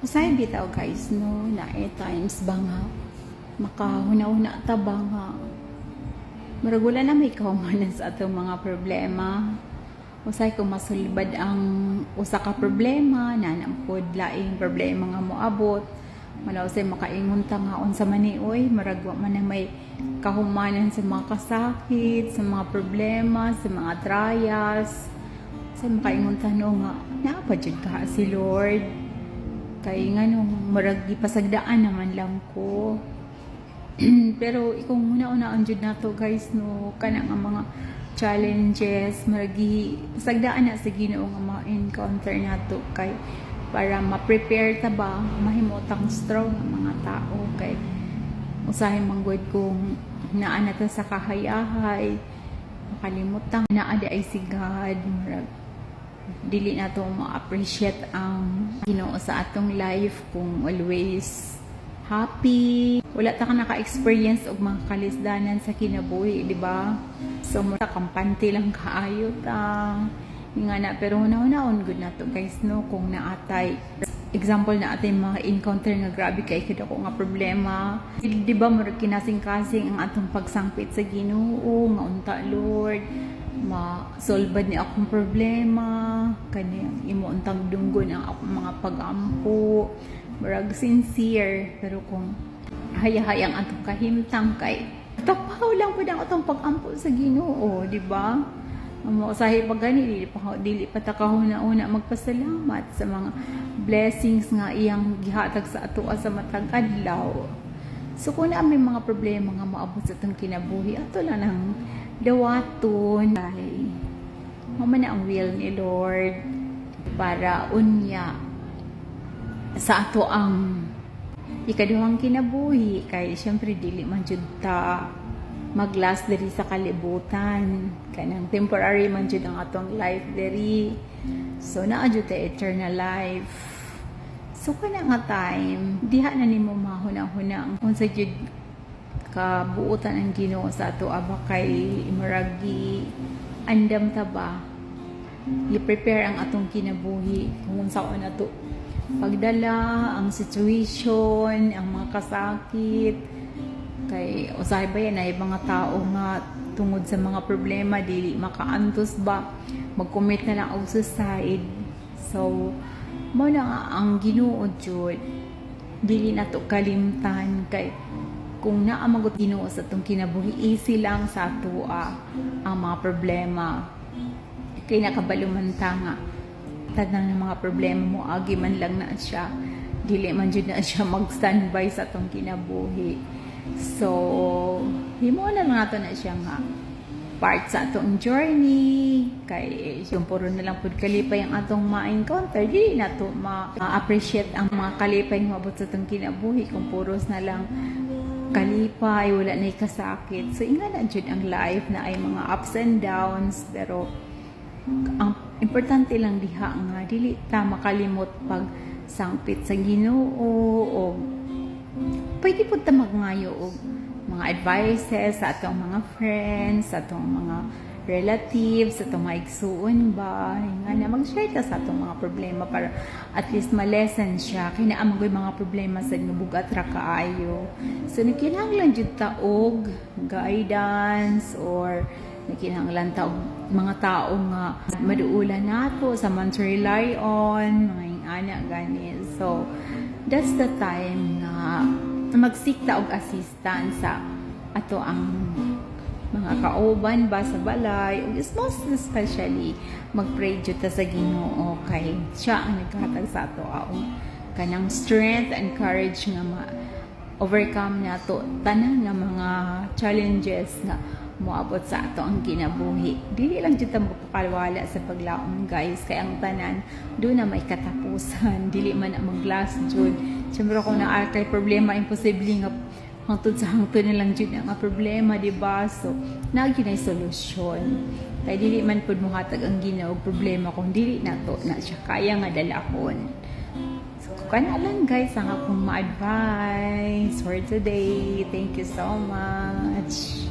Usay bitaw guys no? Na at times ba nga makahuna-una ta ba nga maragula na may kaumanan sa atong mga problema. Usay kung masulbad ang usa ka problema na laing problema nga moabot. Malaw say makaingon ta nga unsa man ni oy maragwa man na may kahumanan sa mga kasakit sa mga problema sa mga trials. Sa makaingon ta no nga naa pa jud ka si Lord kay nga nung maragi pasagdaan naman lang ko. Pero ikong muna-unaan jud nato guys no kana nga mga challenges maragi pasagdaan na sa Ginoo nga mga encounter nato kay para ma-prepare ta ba mahimutang strong ang mga tao kay usahay manggod kung naa na ta sa kahayahay makalimutan naa ay si God murag dili na to ma-appreciate ang Ginoo sa atong life kung always happy. Wala ta ka naka-experience og mga kalisdanan sa kinabuhi di ba? So mura kampante lang kaayo ta. Nga na pero una-unaon good na to guys no? Kung naatay example na atay mga encounter nga grabe kay kada ko nga problema. Di ba mura kinasing-kasing ang atong pagsangpit sa Ginoo nga unta Lord ma-solve ni akong problema. Kani imo untang dunggon ang akong mga pag-ampo. Murag sincere. Pero kung hayahayang atong kahimtang kay tapaw lang pud ang atong pag-ampo sa Ginoo di ba? Amo usahay pag gani dili pa dili pa ta kahuna-una magpasalamat sa mga blessings nga iyang gihatag sa ato sa matag adlaw. So kung na may mga problema nga maabot sa itong kinabuhi, ato lang ng dawaton ay mama na ang will ni Lord para unya sa ato ang ikaduhang kinabuhi. Kay syempre dili man jud ta maglast diri sa kalibutan. Kanang temporary man jud ang atong life diri. So naa jud ta eternal life. So kana nga time, diha na nimo mahunang-hunang unsa jud kabuutan ang Ginoo sa ato aba kay maragi andam ta ba? I-prepare ang atong kinabuhi kung unsa na to. Pagdala ang situation ang mga kasakit kay usahay ba yan? Ay mga tao nga tungod sa mga problema dili makaantos ba? Mag-commit na lang og suicide so mo na ang Ginoo jud dili na to kalimtan kay kung naa magot Ginoo sa tong kinabuhi easy lang sa atoa ang mga problema. Kay nakabaluman ta nga tanan ng mga problema mo agi man lang na siya. Dili man jud na siya mag-standby sa tong kinabuhi. So himo na lang nato na siya nga part sa atong journey. Kay yung puro na lang pud kalipay ang atong ma-encounter. Di na to ma-appreciate ang mga kalipay nga abot sa atong kinabuhi kung puros na lang kalipay wala na kasakit. So inga na jud ang life na ay mga ups and downs. Pero ang importante lang diha nga dili ta makalimot pag sangpit sa Ginoo o pwede pud ta magngayo og mga advices sa atong mga friends, sa atong mga relatives, sa atong mga igsuon ba, nga na mag-share ta sa atong mga problema para at least ma-lessen siya. Na mga problema sa nga bugat ra kaayo. So, nakinahanglan jud ta og guidance or nakinahanglan ta og mga tao nga maduulan nato sa man to rely on, mga ana gani. So, that's the time na magsik ta og assistance sa ato ang mga kauban ba sa balay ug most especially magpray jud ta sa Ginoo kay siya ang naghatag sa ato ang kanang strength and courage nga ma overcome nato tanan nga mga challenges nga moabot sa ato ang kinabuhi. Dili lang jud ta magpapalwala sa paglaom guys kay ang tanan do na may katapusan. Dili man na mag-last jud. Siyempre kung naa kay problema imposible nga hangtod sa hangtod na lang jud nga problema di ba? So nagi na solusyon. Kay dili man pud mohatag ang Ginoo problema kung dili na to na siya kaya nga dalakon. So kana lang guys ang akong ma-advise for today. Thank you so much.